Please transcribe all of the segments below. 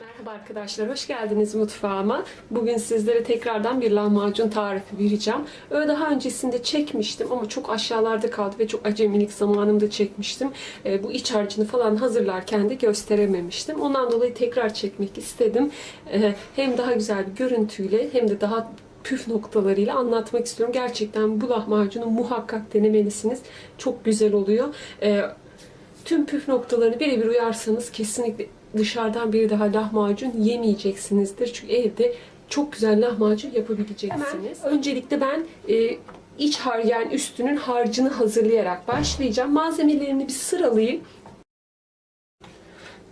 Merhaba arkadaşlar, hoş geldiniz mutfağıma. Bugün sizlere tekrardan bir lahmacun tarifi vereceğim. Öyle daha öncesinde çekmiştim ama çok aşağılarda kaldı ve çok acemilik zamanımda çekmiştim. Ee, bu iç harcını falan hazırlarken de gösterememiştim. Ondan dolayı tekrar çekmek istedim. Ee, hem daha güzel bir görüntüyle hem de daha püf noktalarıyla anlatmak istiyorum. Gerçekten bu lahmacunu muhakkak denemelisiniz. Çok güzel oluyor. Ee, tüm püf noktalarını birebir uyarsanız kesinlikle dışarıdan bir daha lahmacun yemeyeceksinizdir. Çünkü evde çok güzel lahmacun yapabileceksiniz. Hemen öncelikle ben e, iç har yani üstünün harcını hazırlayarak başlayacağım. Malzemelerini bir sıralayayım.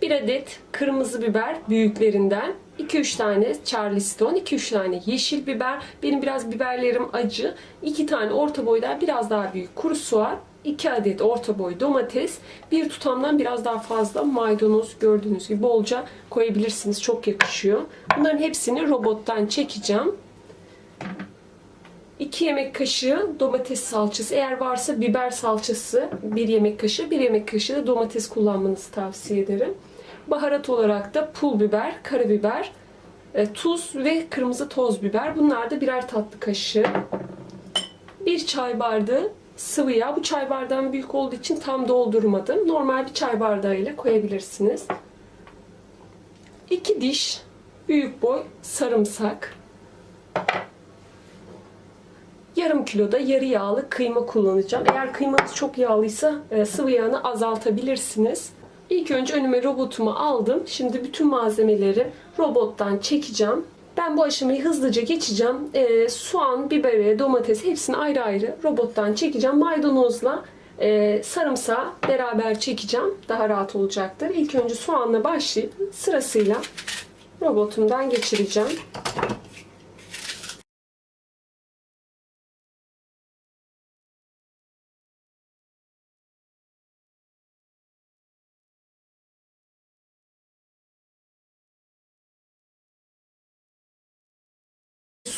Bir adet kırmızı biber büyüklerinden, 2-3 tane charleston, 2-3 tane yeşil biber. Benim biraz biberlerim acı. 2 tane orta boydan biraz daha büyük kuru soğan, 2 adet orta boy domates, bir tutamdan biraz daha fazla maydanoz gördüğünüz gibi bolca koyabilirsiniz. Çok yakışıyor. Bunların hepsini robottan çekeceğim. 2 yemek kaşığı domates salçası. Eğer varsa biber salçası 1 yemek kaşığı, 1 yemek kaşığı da domates kullanmanızı tavsiye ederim. Baharat olarak da pul biber, karabiber, e, tuz ve kırmızı toz biber. Bunlar da birer tatlı kaşığı. 1 çay bardağı sıvı yağ. Bu çay bardağım büyük olduğu için tam doldurmadım. Normal bir çay bardağıyla koyabilirsiniz. 2 diş büyük boy sarımsak. Yarım kiloda yarı yağlı kıyma kullanacağım. Eğer kıymanız çok yağlıysa e, sıvı yağını azaltabilirsiniz. İlk önce önüme robotumu aldım. Şimdi bütün malzemeleri robottan çekeceğim. Ben bu aşamayı hızlıca geçeceğim. E, soğan, biberi, domates hepsini ayrı ayrı robottan çekeceğim. Maydanozla e, sarımsağı beraber çekeceğim. Daha rahat olacaktır. İlk önce soğanla başlayıp sırasıyla robotumdan geçireceğim.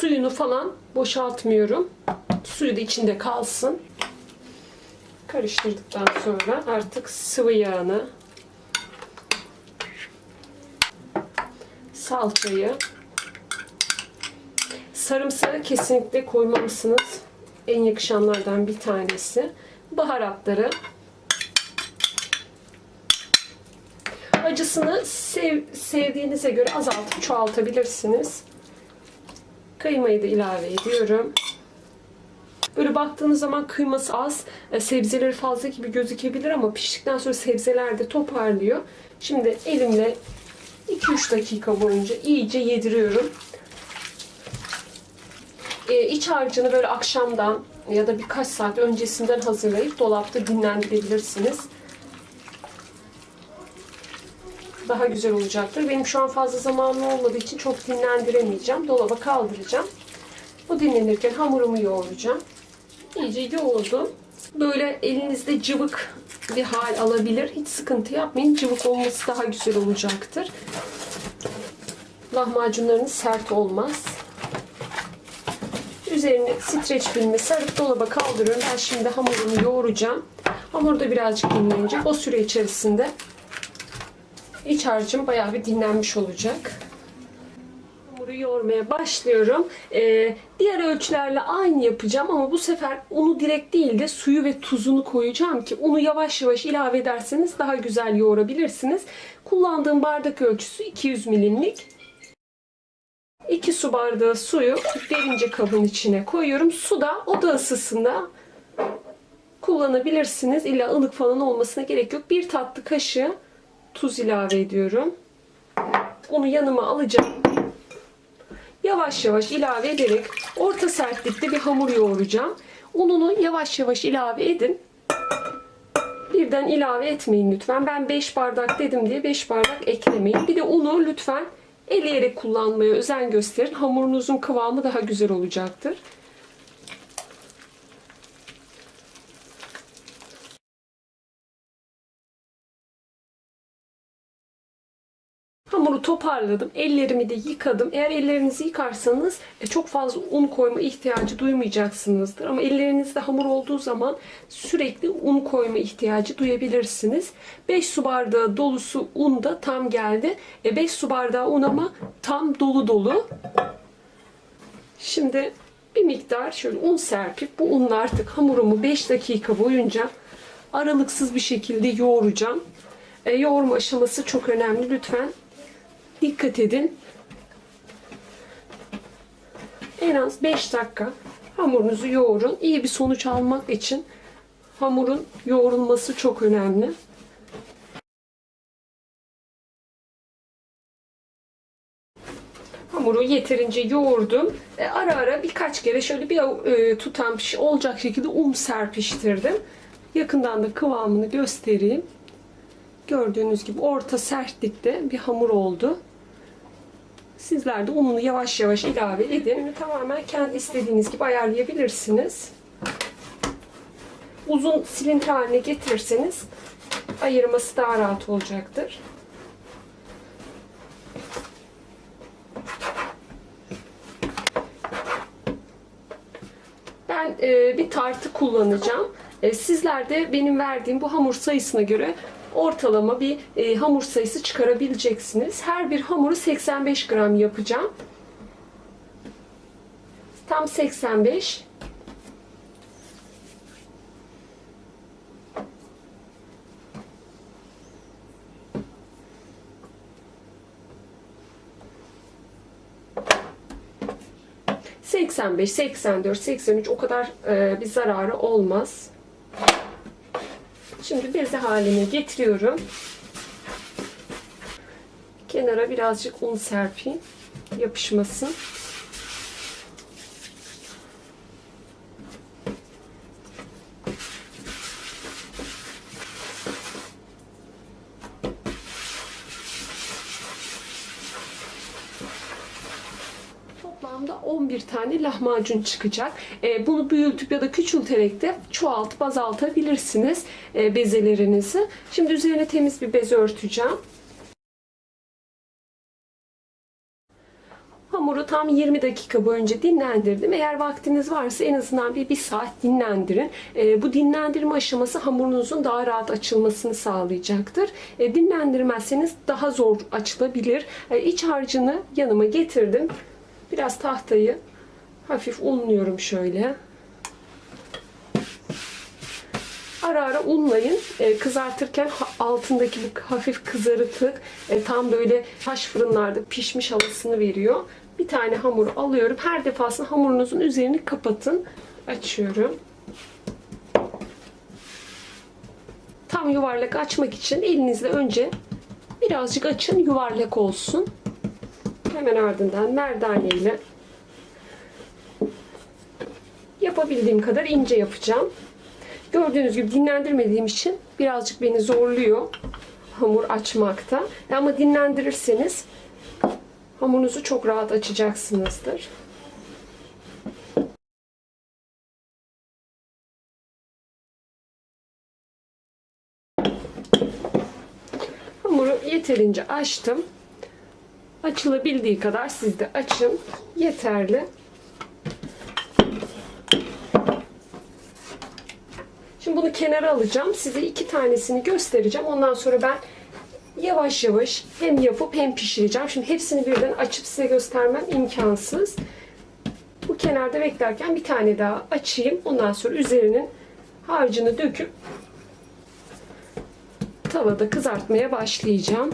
Suyunu falan boşaltmıyorum. Suyu da içinde kalsın. Karıştırdıktan sonra artık sıvı yağını salçayı sarımsağı kesinlikle koymamışsınız. En yakışanlardan bir tanesi. Baharatları acısını sev, sevdiğinize göre azaltıp çoğaltabilirsiniz. Kıymayı da ilave ediyorum. Böyle baktığınız zaman kıyması az, e, sebzeleri fazla gibi gözükebilir ama piştikten sonra sebzeler de toparlıyor. Şimdi elimle 2-3 dakika boyunca iyice yediriyorum. Ee, iç harcını böyle akşamdan ya da birkaç saat öncesinden hazırlayıp dolapta dinlendirebilirsiniz. Daha güzel olacaktır. Benim şu an fazla zamanım olmadığı için çok dinlendiremeyeceğim. Dolaba kaldıracağım. Bu dinlenirken hamurumu yoğuracağım. İyice yoğurdum. Böyle elinizde cıvık bir hal alabilir. Hiç sıkıntı yapmayın. Cıvık olması daha güzel olacaktır. Lahmacunlarınız sert olmaz. Üzerine streç filmi sarıp dolaba kaldırıyorum. Ben şimdi hamurumu yoğuracağım. Hamur da birazcık dinlenecek. O süre içerisinde İç harcım bayağı bir dinlenmiş olacak. Hamuru yoğurmaya başlıyorum. Ee, diğer ölçülerle aynı yapacağım ama bu sefer unu direkt değil de suyu ve tuzunu koyacağım ki unu yavaş yavaş ilave ederseniz daha güzel yoğurabilirsiniz. Kullandığım bardak ölçüsü 200 milimlik. 2 su bardağı suyu derince kabın içine koyuyorum. Su da oda ısısında kullanabilirsiniz. İlla ılık falan olmasına gerek yok. Bir tatlı kaşığı tuz ilave ediyorum. Onu yanıma alacağım. Yavaş yavaş ilave ederek orta sertlikte bir hamur yoğuracağım. Ununu yavaş yavaş ilave edin. Birden ilave etmeyin lütfen. Ben 5 bardak dedim diye 5 bardak eklemeyin. Bir de unu lütfen eleyerek kullanmaya özen gösterin. Hamurunuzun kıvamı daha güzel olacaktır. Hamuru toparladım. Ellerimi de yıkadım. Eğer ellerinizi yıkarsanız e, çok fazla un koyma ihtiyacı duymayacaksınızdır. Ama ellerinizde hamur olduğu zaman sürekli un koyma ihtiyacı duyabilirsiniz. 5 su bardağı dolusu un da tam geldi. 5 su bardağı un ama tam dolu dolu. Şimdi bir miktar şöyle un serpip bu unla artık hamurumu 5 dakika boyunca aralıksız bir şekilde yoğuracağım. E, yoğurma aşaması çok önemli. Lütfen dikkat edin. En az 5 dakika hamurunuzu yoğurun. İyi bir sonuç almak için hamurun yoğrulması çok önemli. Hamuru yeterince yoğurdum. E, ara ara birkaç kere şöyle bir e, şey olacak şekilde un serpiştirdim. Yakından da kıvamını göstereyim. Gördüğünüz gibi orta sertlikte bir hamur oldu. Sizler de ununu yavaş yavaş ilave edin. Tamamen kendi istediğiniz gibi ayarlayabilirsiniz. Uzun silindir haline getirirseniz ayırması daha rahat olacaktır. Ben e, bir tartı kullanacağım. E, sizler de benim verdiğim bu hamur sayısına göre ortalama bir e, hamur sayısı çıkarabileceksiniz. Her bir hamuru 85 gram yapacağım. Tam 85. ...85, 84, 83 o kadar e, bir zararı olmaz. Şimdi beze haline getiriyorum. Kenara birazcık un serpeyim. Yapışmasın. Toplamda 11 tane lahmacun çıkacak. E, bunu büyütüp ya da küçülterek de çoğaltıp azaltabilirsiniz e, bezelerinizi. Şimdi üzerine temiz bir bez örteceğim. Hamuru tam 20 dakika boyunca dinlendirdim. Eğer vaktiniz varsa en azından bir, bir saat dinlendirin. E, bu dinlendirme aşaması hamurunuzun daha rahat açılmasını sağlayacaktır. E, dinlendirmezseniz daha zor açılabilir. E, iç harcını yanıma getirdim. Biraz tahtayı hafif unluyorum şöyle. Ara ara unlayın. E, kızartırken altındaki bu hafif kızarıklık e, tam böyle taş fırınlarda pişmiş havasını veriyor. Bir tane hamur alıyorum. Her defasında hamurunuzun üzerini kapatın. Açıyorum. Tam yuvarlak açmak için elinizle önce birazcık açın yuvarlak olsun. Hemen ardından merdane ile yapabildiğim kadar ince yapacağım. Gördüğünüz gibi dinlendirmediğim için birazcık beni zorluyor hamur açmakta. Ama dinlendirirseniz hamurunuzu çok rahat açacaksınızdır. Hamuru yeterince açtım. Açılabildiği kadar siz de açın. Yeterli. Şimdi bunu kenara alacağım. Size iki tanesini göstereceğim. Ondan sonra ben yavaş yavaş hem yapıp hem pişireceğim. Şimdi hepsini birden açıp size göstermem imkansız. Bu kenarda beklerken bir tane daha açayım. Ondan sonra üzerinin harcını döküp tavada kızartmaya başlayacağım.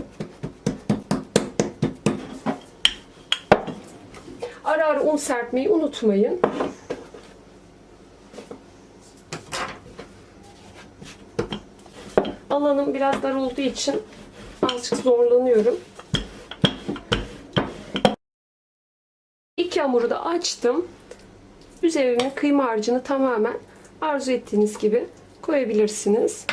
Ara un serpmeyi unutmayın. Alanım biraz dar olduğu için azıcık zorlanıyorum. İki hamuru da açtım. Üzerine kıyma harcını tamamen arzu ettiğiniz gibi koyabilirsiniz.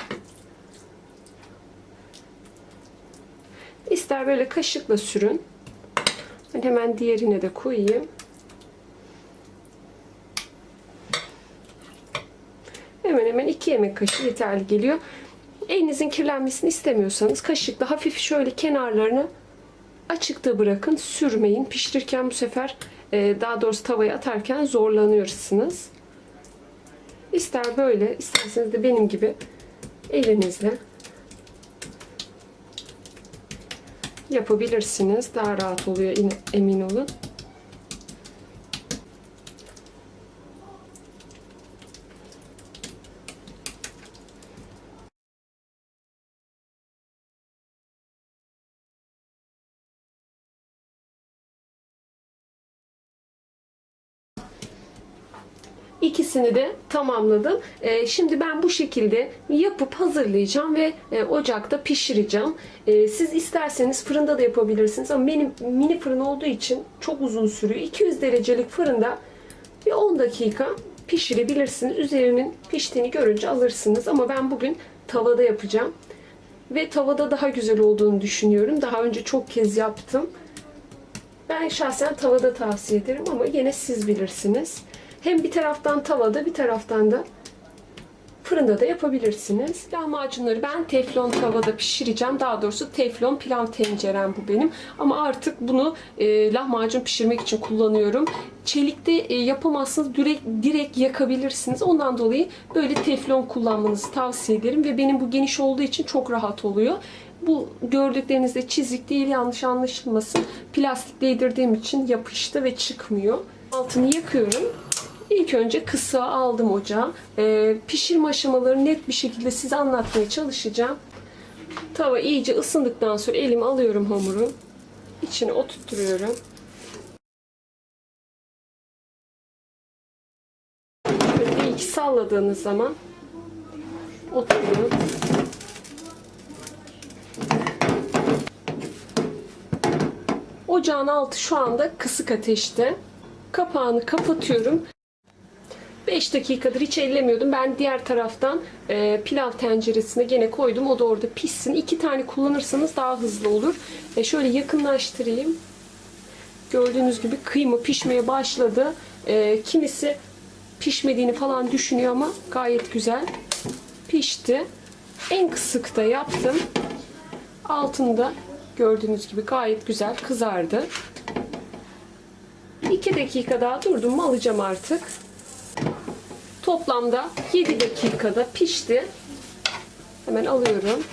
İster böyle kaşıkla sürün. Hemen diğerine de koyayım. Hemen hemen 2 yemek kaşığı yeterli geliyor. Elinizin kirlenmesini istemiyorsanız kaşıkla hafif şöyle kenarlarını Açıkta bırakın, sürmeyin. Pişirirken bu sefer e, daha doğrusu tavaya atarken zorlanıyorsunuz. İster böyle, isterseniz de benim gibi elinizle yapabilirsiniz. Daha rahat oluyor emin olun. İkisini de tamamladım. Ee, şimdi ben bu şekilde yapıp hazırlayacağım ve e, ocakta pişireceğim. Ee, siz isterseniz fırında da yapabilirsiniz ama benim mini fırın olduğu için çok uzun sürüyor. 200 derecelik fırında bir 10 dakika pişirebilirsiniz. Üzerinin piştiğini görünce alırsınız ama ben bugün tavada yapacağım. Ve tavada daha güzel olduğunu düşünüyorum. Daha önce çok kez yaptım. Ben şahsen tavada tavsiye ederim ama yine siz bilirsiniz. Hem bir taraftan tavada bir taraftan da fırında da yapabilirsiniz. Lahmacunları ben teflon tavada pişireceğim. Daha doğrusu teflon pilav tencerem bu benim. Ama artık bunu e, lahmacun pişirmek için kullanıyorum. Çelikte e, yapamazsınız. Direkt, direkt yakabilirsiniz. Ondan dolayı böyle teflon kullanmanızı tavsiye ederim. Ve benim bu geniş olduğu için çok rahat oluyor. Bu gördüklerinizde çizik değil yanlış anlaşılmasın. Plastik değdirdiğim için yapıştı ve çıkmıyor. Altını yakıyorum. İlk önce kısa aldım ocağa. Ee, pişirme aşamalarını net bir şekilde size anlatmaya çalışacağım. Tava iyice ısındıktan sonra elimi alıyorum hamuru. İçine oturtturuyorum. Bir iki salladığınız zaman oturuyor. Ocağın altı şu anda kısık ateşte. Kapağını kapatıyorum. 5 dakikadır hiç ellemiyordum. Ben diğer taraftan e, pilav tenceresine gene koydum. O da orada pişsin. İki tane kullanırsanız daha hızlı olur. E, şöyle yakınlaştırayım. Gördüğünüz gibi kıyma pişmeye başladı. E, kimisi pişmediğini falan düşünüyor ama gayet güzel pişti. En kısıkta yaptım. Altında gördüğünüz gibi gayet güzel kızardı. 2 dakika daha durdum alacağım artık. Toplamda 7 dakikada pişti. Hemen alıyorum.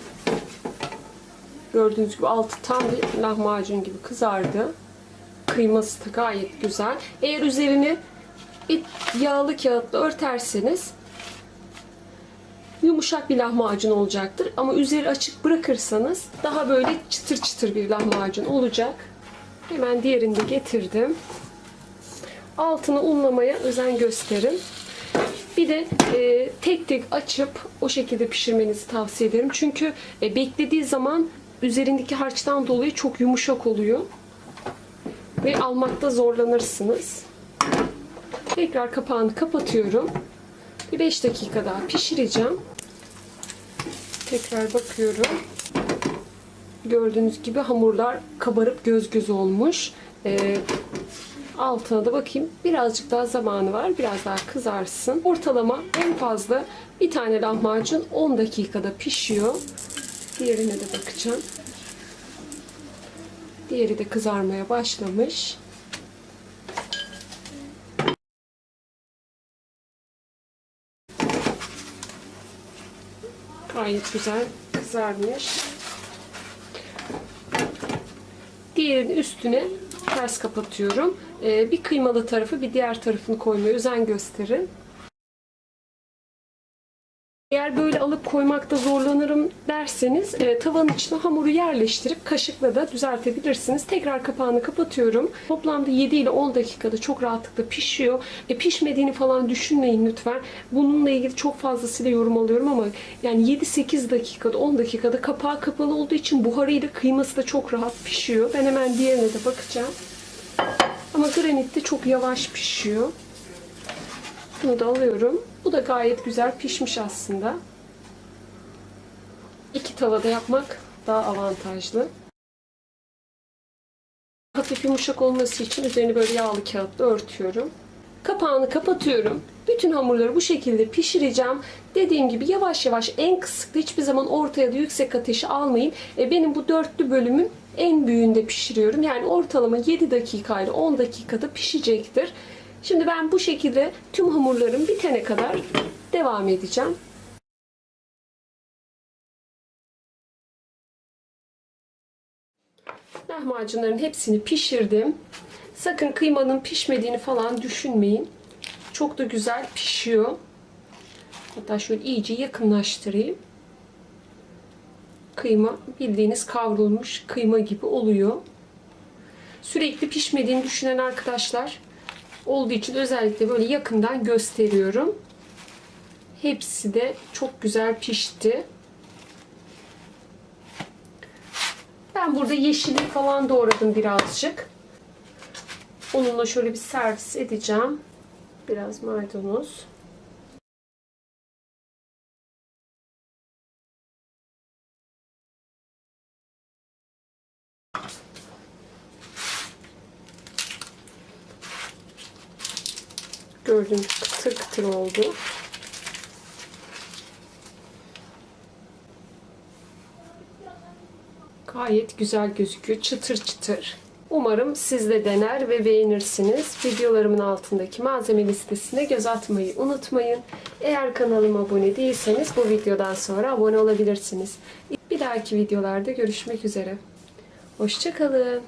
Gördüğünüz gibi altı tam bir lahmacun gibi kızardı. Kıyması da gayet güzel. Eğer üzerini bir yağlı kağıtla örterseniz yumuşak bir lahmacun olacaktır. Ama üzeri açık bırakırsanız daha böyle çıtır çıtır bir lahmacun olacak. Hemen diğerini de getirdim. Altını unlamaya özen gösterin. Bir de e, tek tek açıp o şekilde pişirmenizi tavsiye ederim. Çünkü e, beklediği zaman üzerindeki harçtan dolayı çok yumuşak oluyor. Ve almakta zorlanırsınız. Tekrar kapağını kapatıyorum. Bir 5 dakika daha pişireceğim. Tekrar bakıyorum. Gördüğünüz gibi hamurlar kabarıp göz göz olmuş. Ee, altına da bakayım. Birazcık daha zamanı var. Biraz daha kızarsın. Ortalama en fazla bir tane lahmacun 10 dakikada pişiyor. Diğerine de bakacağım. Diğeri de kızarmaya başlamış. Gayet güzel kızarmış. Diğerinin üstüne ters kapatıyorum. Ee, bir kıymalı tarafı bir diğer tarafını koymaya özen gösterin. Koymakta zorlanırım derseniz e, tavanın içine hamuru yerleştirip kaşıkla da düzeltebilirsiniz. Tekrar kapağını kapatıyorum. Toplamda 7 ile 10 dakikada çok rahatlıkla pişiyor. E, pişmediğini falan düşünmeyin lütfen. Bununla ilgili çok fazlasıyla yorum alıyorum ama yani 7-8 dakikada 10 dakikada kapağı kapalı olduğu için buharıyla kıyması da çok rahat pişiyor. Ben hemen diğerine de bakacağım. Ama granit de çok yavaş pişiyor. Bunu da alıyorum. Bu da gayet güzel pişmiş aslında. İki tavada yapmak daha avantajlı. Hafif yumuşak olması için üzerini böyle yağlı kağıtla örtüyorum. Kapağını kapatıyorum. Bütün hamurları bu şekilde pişireceğim. Dediğim gibi yavaş yavaş en kısıkta hiçbir zaman ortaya da yüksek ateşi almayın. E, benim bu dörtlü bölümüm En büyüğünde pişiriyorum. Yani ortalama 7 dakika ile 10 dakikada pişecektir. Şimdi ben bu şekilde tüm hamurlarım bitene kadar devam edeceğim. Lahmacunların hepsini pişirdim. Sakın kıymanın pişmediğini falan düşünmeyin. Çok da güzel pişiyor. Hatta şöyle iyice yakınlaştırayım. Kıyma bildiğiniz kavrulmuş kıyma gibi oluyor. Sürekli pişmediğini düşünen arkadaşlar olduğu için özellikle böyle yakından gösteriyorum. Hepsi de çok güzel pişti. Ben burada yeşillik falan doğradım birazcık. Onunla şöyle bir servis edeceğim. Biraz maydanoz. Gördüğünüz kıtır kıtır oldu. Gayet güzel gözüküyor. Çıtır çıtır. Umarım siz de dener ve beğenirsiniz. Videolarımın altındaki malzeme listesine göz atmayı unutmayın. Eğer kanalıma abone değilseniz bu videodan sonra abone olabilirsiniz. Bir dahaki videolarda görüşmek üzere. Hoşçakalın.